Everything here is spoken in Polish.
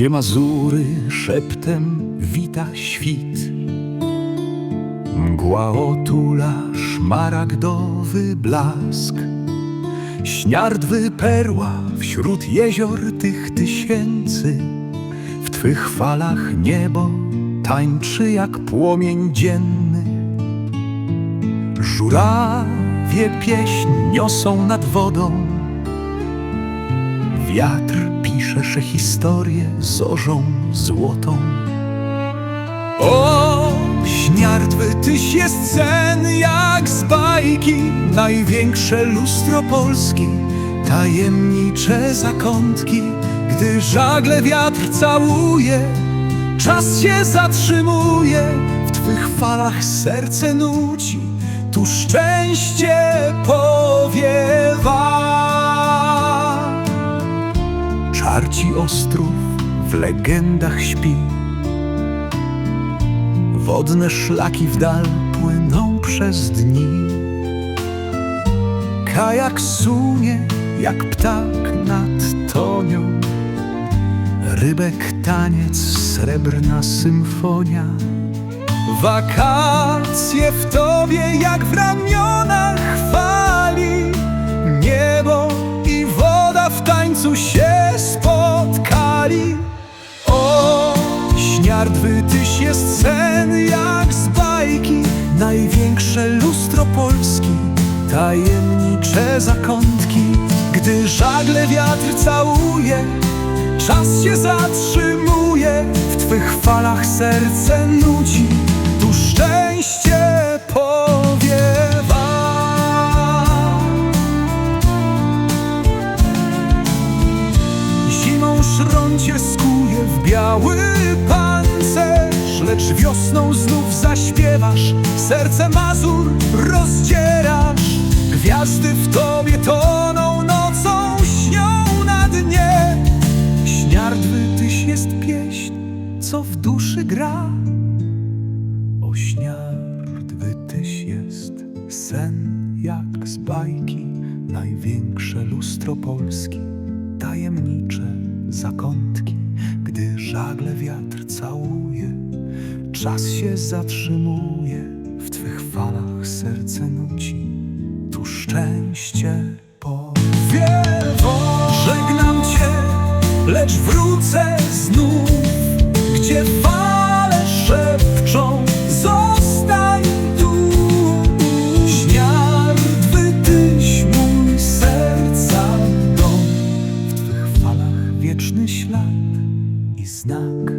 gdzie Mazury szeptem wita świt. Mgła otula szmaragdowy blask, śniardwy perła wśród jezior tych tysięcy. W twych falach niebo tańczy jak płomień dzienny. Żurawie pieśń niosą nad wodą, Wiatr pisze sze historię zorzą złotą. O, śniardwy, tyś jest sen jak z bajki, największe lustro Polski, tajemnicze zakątki, gdy żagle wiatr całuje, czas się zatrzymuje, w twych falach serce nuci, tu szczęście powiewa. Ostrów w legendach śpi. Wodne szlaki w dal płyną przez dni. Kajak sunie jak ptak nad tonią. Rybek taniec, srebrna symfonia. Wakacje w tobie jak w ramionach fali sen jak z bajki Największe lustro Polski, tajemnicze zakątki. Gdy żagle wiatr całuje, czas się zatrzymuje W twych falach serce nudzi, tu szczęście powiewa. Zimą szron cię skuje w biały pancerz Lecz wiosną znów zaśpiewasz. Serce Mazur rozdzierasz. Gwiazdy w tobie toną Nocą śnią na dnie. Śniardwy tyś jest pieśń Co w duszy gra. O śniardwy tyś jest Sen jak z bajki. Największe lustro Polski tajemnicze zakątki, gdy żagle wiatr całuje, Czas się zatrzymuje, w twych falach serce nuci, tu szczęście powiewo. Żegnam cię, lecz wrócę znów, gdzie fale szepczą. Zostań tu, śniadwy tyś mój serca dom. W twych falach wieczny ślad i znak.